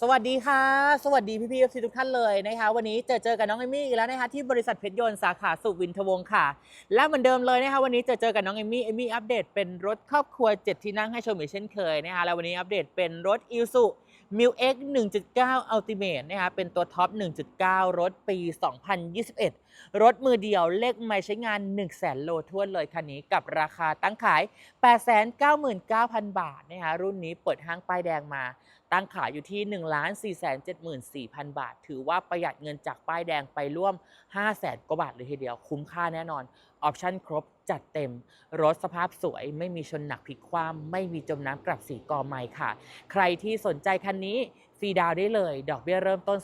สวัสดีค่ะ สวัสดีพี่พี่ๆทุกท่านเลยนะคะ วันนี้เจอเจอกับน้องเอมี่อีกแล้วนะคะที่บริษัทเพชรยนต์สาขาสุวินทวงศ์ค่ะ และเหมือนเดิมเลยนะคะวันนี้เจอเจอกับน้องเอมี่เอมี่อัปเดตเป็นรถครอบครัว 7 ที่นั่งให้ชมอีกเช่นเคยนะคะแล้ววันนี้อัปเดตเป็นรถอิ s u m i l X 1.9 Ultimate นะคะเป็นตัวท็อป 1.9 รถปี 2021 รถมือเดียวเลขไม่ใช้งาน 1 0 0 0 0แสนโลทั่วนเลยคันนี้กับราคาตั้งขาย 899,000 บาทนะคะรุ่นนี้เปิดห้างป้ายแดงมาตั้งขายอยู่ที่ 1 4 7 4 0 0 0 บาท ถือว่าประหยัดเงินจากป้ายแดงไปร่วม 5 0 0แสนกว่าบาทเลยทีเดียว คุ้มค่าแน่นอน ออปชั่นครบจัดเต็ม รถสภาพสวย ไม่มีชนหนักพลิกคว่ำไม่มีจมน้ำกลับสีกอไม้ค่ะ ใครที่สนใจคันนี้ ฟรีดาวได้เลย ดอกเบี้ยเริ่มต้น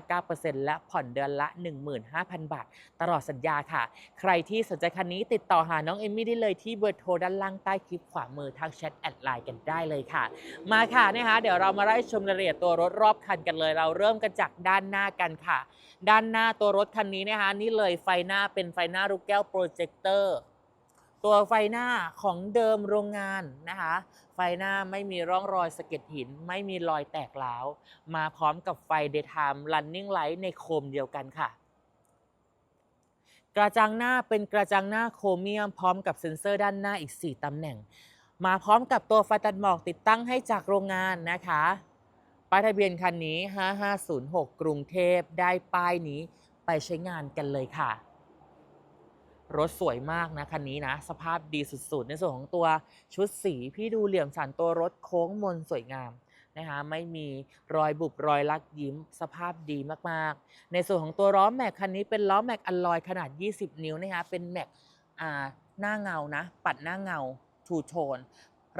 2.59%และผ่อนเดือนละ 15,000 บาท ตลอดสัญญาค่ะ ใครที่สนใจคันนี้ติดต่อหาน้องเอมมี่ได้เลยที่เบอร์โทรด้านล่างใต้คลิปขวามือทางแชทแอดไลน์กันได้เลยค่ะ มาค่ะนะคะเดี๋ยวเรามาไล่ชมรายละเอียดตัวรถรอบคันกันเลย เราเริ่มกันจากด้านหน้ากันค่ะ ด้านหน้าตัวรถคันนี้นะคะนี่เลยไฟหน้าเป็นไฟหน้าลูกแก้วโปรเจคเตอร์ ตัวไฟหน้าของเดิมโรงงานนะคะ ไฟหน้าไม่มีร่องรอยสะเก็ดหิน ไม่มีรอยแตกร้าว มาพร้อมกับไฟ daytime running light ในโคมเดียวกันค่ะ กระจังหน้าเป็นกระจังหน้าโครเมียมพร้อมกับเซ็นเซอร์ด้านหน้าอีก 4ตำแหน่ง มาพร้อมกับตัวไฟตัดหมอกติดตั้งให้จากโรงงานนะคะป้ายทะเบียนคันนี้ 5506 กรุงเทพได้ป้ายนี้ไปใช้งานกันเลยค่ะ รถสวยมากนะคันนี้นะ สภาพดีสุดๆ ในส่วนของตัวชุดสี พี่ดูเหลี่ยมสันตัวรถโค้งมนสวยงามนะคะไม่มีรอยบุบรอยลักยิ้มสภาพดีมากๆ ในส่วนของตัวล้อแม็กคันนี้เป็นล้อแม็กอลลอยขนาด 20 นิ้วนะคะเป็นแม็กหน้าเงานะ ปัดหน้าเงาทูโทน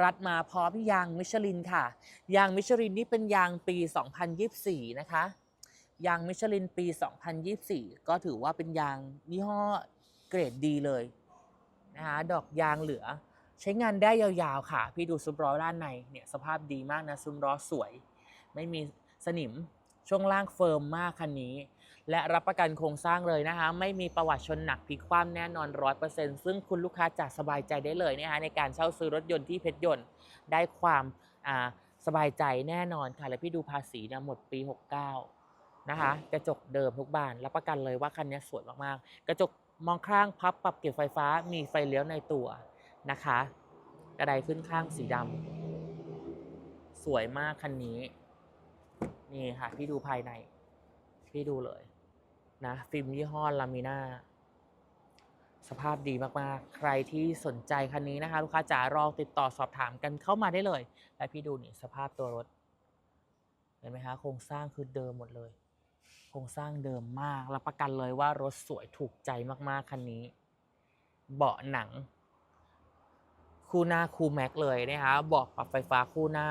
รัดมาพร้อมยางมิชลินค่ะ ยางมิชลินนี่เป็นยางปี 2024 นะคะ ยางมิชลินปี 2024 ก็ถือว่าเป็นยางยี่ห้อ เกรดดีเลยนะคะดอกยางเหลือ ใช้งานได้ยาวๆค่ะ พี่ดูซุ้มล้อด้านในเนี่ยสภาพดีมากนะซุ้มล้อสวย ไม่มีสนิมช่วงล่างเฟิร์มมากคันนี้ และรับประกันโครงสร้างเลยนะคะ ไม่มีประวัติชนหนักพลิกคว่ำแน่นอน100%ซึ่งคุณลูกค้าจะสบายใจได้เลยนะคะในการเช่าซื้อรถยนต์ที่เพชรยนต์ได้ความอ่าสบายใจแน่นอนค่ะ และพี่ดูภาษีเนี่ยหมดปี 69 นะคะกระจกเดิมทุกบาน รับประกันเลยว่าคันนี้สวยมากๆ กระจก มองข้างพับปรับเก็บไฟฟ้ามีไฟเลี้ยวในตัวนะคะ กระไดขึ้นข้างสีดำสวยมากคันนี้ นี่ค่ะ พี่ดูภายใน พี่ดูเลยนะฟิล์มยี่ห้อลามิน่าสภาพดีมากๆ ใครที่สนใจคันนี้นะคะ ลูกค้าจ๋าลองติดต่อสอบถามกันเข้ามาได้เลย และพี่ดูนี่สภาพตัวรถ เห็นไหมคะโครงสร้างคือเดิมหมดเลย รงสร้างเดิมมาก รับประกันเลยว่ารถสวยถูกใจมากๆ คันนี้ เบาะหนัง คู่หน้าคูลแม็กเลยนะคะเบาะปรับไฟฟ้าคู่หน้า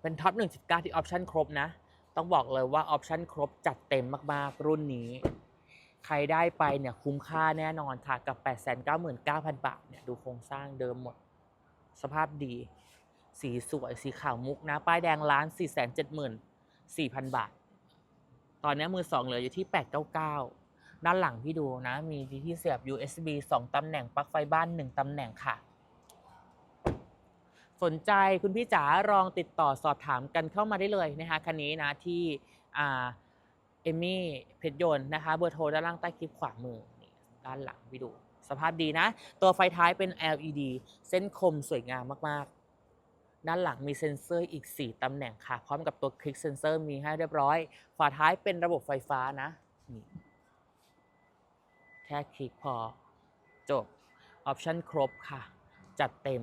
เป็นท็อป1.9 ที่ออปชั่นครบนะ ต้องบอกเลยว่าออปชั่นครบจัดเต็มมากๆ รุ่นนี้ ใครได้ไปเนี่ยคุ้มค่าแน่นอนค่ะ กับ 899,000 บาทเนี่ยดูโครงสร้างเดิมหมด สภาพดี สีสวย สีขาวมุกนะ ป้ายแดงล้าน474,000 บาท ตอนนี้มือสองเหลืออยู่ที่ 899 ด้านหลังพี่ดูนะ มีที่เสียบ USB 2 ตำแหน่งปลั๊กไฟบ้าน 1 ตำแหน่งค่ะ สนใจคุณพี่จ๋าลองติดต่อสอบถามกันเข้ามาได้เลยนะคะคันนี้นะที่เอมมี่เพชรยนต์นะคะเบอร์โทรด้านล่างใต้คลิปขวามือนี่ด้านหลังวิดู สภาพดีนะ ตัวไฟท้ายเป็น LED เส้นคมสวยงามมากๆ ด้านหลังมีเซ็นเซอร์อีก 4 ตำแหน่งค่ะ พร้อมกับตัวคลิกเซ็นเซอร์มีให้เรียบร้อย ฝาท้ายเป็นระบบไฟฟ้านะนี่แค่คลิกพอจบ ออปชันครบค่ะ จัดเต็ม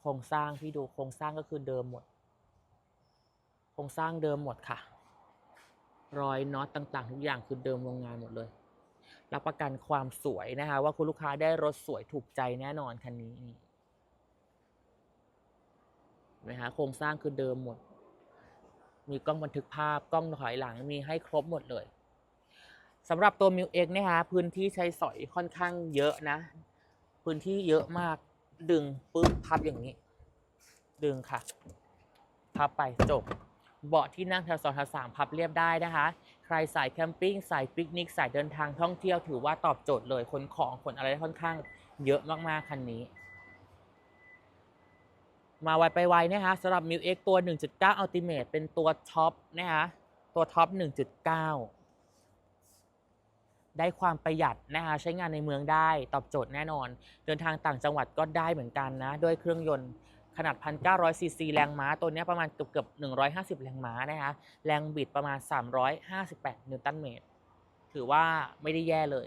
โครงสร้างที่ดูโครงสร้างก็คือเดิมหมด โครงสร้างเดิมหมดค่ะ รอยน็อตต่างๆ ทุกอย่างคือเดิมโรงงานหมดเลย รับประกันความสวยนะคะ ว่าคุณลูกค้าได้รถสวยถูกใจแน่นอนคันนี้ นี่เห็นไหมคะโครงสร้างคือเดิมหมด มีกล้องบันทึกภาพกล้องถอยหลังมีให้ครบหมดเลยสำหรับตัวมิวเอ็กนะคะพื้นที่ใช้สอยค่อนข้างเยอะนะ พื้นที่เยอะมากดึงปึ๊บพับอย่างนี้ ดึงค่ะพับไปจบเบาะที่นั่งแถวสองแถวสามพับเรียบได้นะคะ ใครสายแคมปิ้งสายปิกนิกสายเดินทางท่องเที่ยวถือว่าตอบโจทย์เลยขนของขนอะไรค่อนข้างเยอะมากๆคันนี้ มาไวไปไวนะคะสำหรับ m ิ x ตัว 1.9 Ultimate เป็นตัวท็อปนะคะตัวท็อป 1.9 ได้ความประหยัดนะคะใช้งานในเมืองได้ตอบโจทย์แน่นอน เดินทางต่างจังหวัดก็ได้เหมือนกันนะ ด้วยเครื่องยนต์ขนาด 1,900 ซีซีแรงม้า ตัวนี้ประมาณเกือบเกือบ 150 แรงม้านะคะแรงบิดประมาณ 358 นิวตันเมตร ถือว่าไม่ได้แย่เลย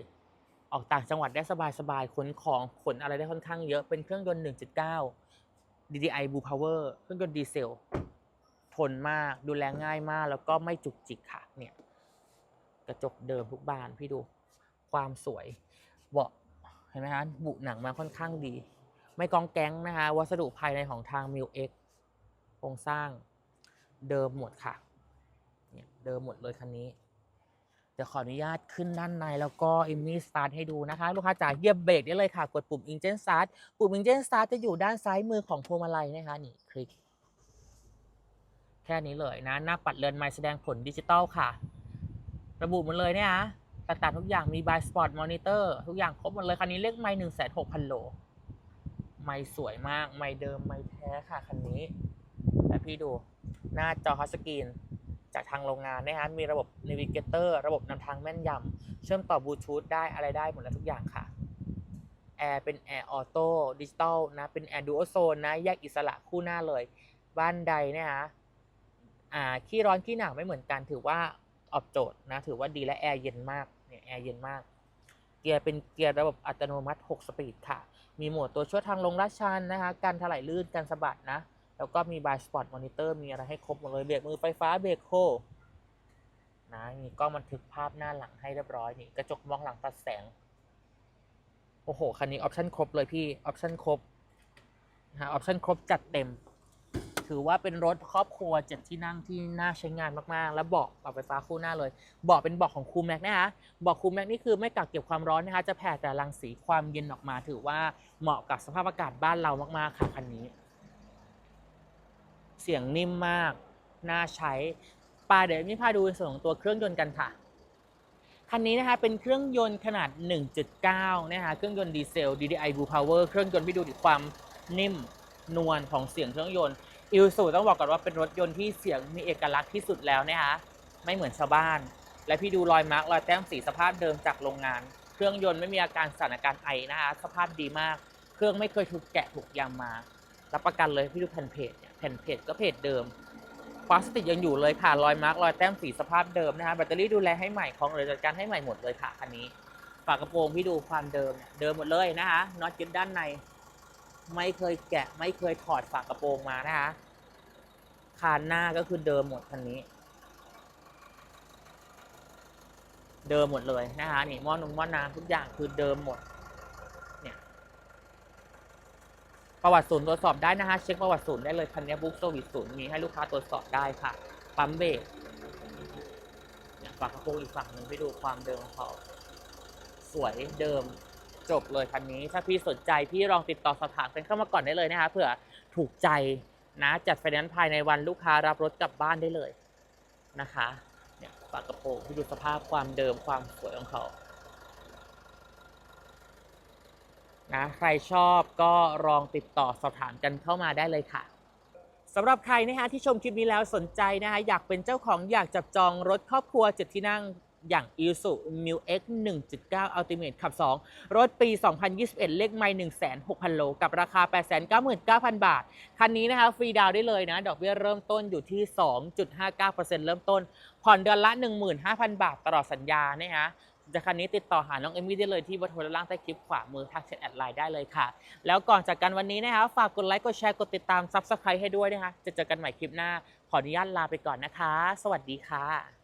ออกต่างจังหวัดได้สบายๆขนของขนอะไรได้ค่อนข้างเยอะเป็นเครื่องยนต์ 1.9 DDI Blue Power เครื่องยนต์ดีเซล ทนมากดูแลง่ายมาก แล้วก็ไม่จุกจิกค่ะเนี่ยกระจกเดิมทุกบานพี่ดูความสวยเบาะเห็นไหมคะบุหนังมาค่อนข้างดี ไม่กองแก๊งนะคะวัสดุภายในของทาง m ิ X โครงสร้างเดิมหมดค่ะเนี่ยเดิมหมดเลยคันนี้ เดี๋ยวขออนุญาตขึ้นด้านในแล้วก็อิมมี่สตาร์ทให้ดูนะคะ ลูกค้าจ๋าเหยียบเบรกได้เลยค่ะ กดปุ่ม Engine Start ปุ่ม Engine Start จะอยู่ด้านซ้ายมือของพวงมาลัยนะคะนี่คลิก แค่นี้เลยนะ หน้าปัดเรือนไม้แสดงผลดิจิตอลค่ะ ระบุหมดเลยเนี่ยนะต่างๆทุกอย่างมี by spot monitor ทุกอย่างครบหมดเลยคันนี้เลขไม้หนึ่งแสนหกพันโลไม่สวยมาก ไม่เดิมไม่แท้ค่ะคันนี้แต่พี่ดูหน้าจอทัสกรีน จากทางโรงงานนะฮะมีระบบ Navigator ระบบนำทางแม่นยำเชื่อมต่อบลูทูธได้อะไรได้หมดแล้วทุกอย่างค่ะแอร์เป็นแอร์ออโต้ดิจิตอลนะ เป็นแอร์ดูโอโซนนะแยกอิสระคู่หน้าเลย บ้านใดเนี่ยฮะอ่าขี้ร้อนขี้หนาวไม่เหมือนกันถือว่าตอบโจทย์นะ ถือว่าดีและแอร์เย็นมากเนี่ยแอร์เย็นมากเกียร์เป็นเกียร์ระบบอัตโนมัติ 6 สปีดค่ะ มีโหมดตัวช่วยทางลงลาดชันนะคะ การถลายลื่น การสะบัดนะ แล้วก็มี by spot monitor มีอะไรให้ครบหมดเลยเบรกมือไฟฟ้าเบรกโคนะมีกล้องบันทึกภาพหน้าหลังให้เรียบร้อยนี่กระจกมองหลังตัดแสง โอ้โห คันนี้ออปชั่นครบเลยพี่ออปชั่นครบนะฮะออปชั่นครบจัดเต็ม ถือว่าเป็นรถครอบครัวเจ็ดที่นั่งที่น่าใช้งานมากๆ แล้วเบาะปรับไฟฟ้าคู่หน้าเลยเบาะเป็นเบาะของคูแม็กนะคะเบาะคูแม็กนี่คือไม่กักเก็บความร้อนนะคะ จะแผ่แต่รังสีความเย็นออกมา ถือว่าเหมาะกับสภาพอากาศบ้านเรามากๆค่ะคันนี้ เสียงนิ่มมาก น่าใช้ปาเดี๋ยวมีพาดูส่วนของตัวเครื่องยนต์กันค่ะ คันนี้นะคะเป็นเครื่องยนต์ขนาด 1.9 นะคะเครื่องยนต์ดีเซล DDI Blue Power เครื่องยนต์พี่ดูดิความนิ่มนวลของเสียงเครื่องยนต์อิลสูต้องบอกก่อนว่าเป็นรถยนต์ที่เสียงมีเอกลักษณ์ที่สุดแล้วนะคะไม่เหมือนชาวบ้าน และพี่ดูรอยมาร์กรอยแต้มสีสภาพเดิมจากโรงงาน เครื่องยนต์ไม่มีอาการสั่นอาการไอนะคะสภาพดีมาก เครื่องไม่เคยถูกแกะถูกยำมา รับประกันเลยพี่ดูแผ่นเพจเนี่ย ผ่นเพจก็เพจเดิมพลาสติกยังอยู่เลยค่ะรอยมาร์กรอยแต้มสีสภาพเดิมนะคะแบตเตอรี่ดูแลให้ใหม่ของเลยจัดการให้ใหม่หมดเลยค่ะคันนี้ฝากระโปรงพี่ดูความเดิมเนี่ยเดิมหมดเลยนะคะน็อตยึดด้านใน ไม่เคยแกะไม่เคยถอดฝากระโปรงมานะคะคานหน้าก็คือเดิมหมดคันนี้ เดิมหมดเลยนะคะนี่หม้อนงหม้อน้ำทุกอย่างคือเดิมหมด เนี่ย ประวัติศูนย์ตรวจสอบได้นะคะเช็คประวัติศูนย์ได้เลยคันนี้บุ๊กโซวิสศูนย์มีให้ลูกค้าตรวจสอบได้ค่ะปั๊มเบรกเนี่ยฝากระโปรงอีกฝั่งหนึ่งไปดูความเดิมของเขาสวยเดิมจบเลยคันนี้ ถ้าพี่สนใจพี่ลองติดต่อสอบถามกันเข้ามาก่อนได้เลยนะคะเผื่อถูกใจนะจัดไฟแนนซ์ภายในวันลูกค้ารับรถกลับบ้านได้เลยนะคะเนี่ยฝากระโปรงพี่ดูสภาพความเดิมความสวยของเขา นะใครชอบก็ลองติดต่อสอบถามกันเข้ามาได้เลยค่ะสำหรับใครนะฮะที่ชมคลิปนี้แล้วสนใจนะคะอยากเป็นเจ้าของอยากจับจองรถครอบครัว7ที่นั่งอย่าง i s u m i l X 1.9 Ultimate ขับ 2 รถปี 2021 เลขไม่106,000 โล กับราคา 899,000 บาท คันนี้นะคะฟรีดาวได้เลยนะ ดอกเบี้ยเริ่มต้นอยู่ที่ 2.59%เริ่มต้น ผ่อนเดือนละ 15,000 บาทตลอดสัญญานะฮะ จากคันนี้ติดต่อหาน้องเอมมี่ได้เลยที่เบอร์โทรด้านล่างใต้คลิปขวามือทักแชทแอดไลน์ได้เลยค่ะ แล้วก่อนจากกันวันนี้นะคะฝากกดไลค์กดแชร์กดติดตามซับสไครต์ให้ด้วยนะคะจะเจอกันใหม่คลิปหน้า ขออนุญาตลาไปก่อนนะคะ สวัสดีค่ะ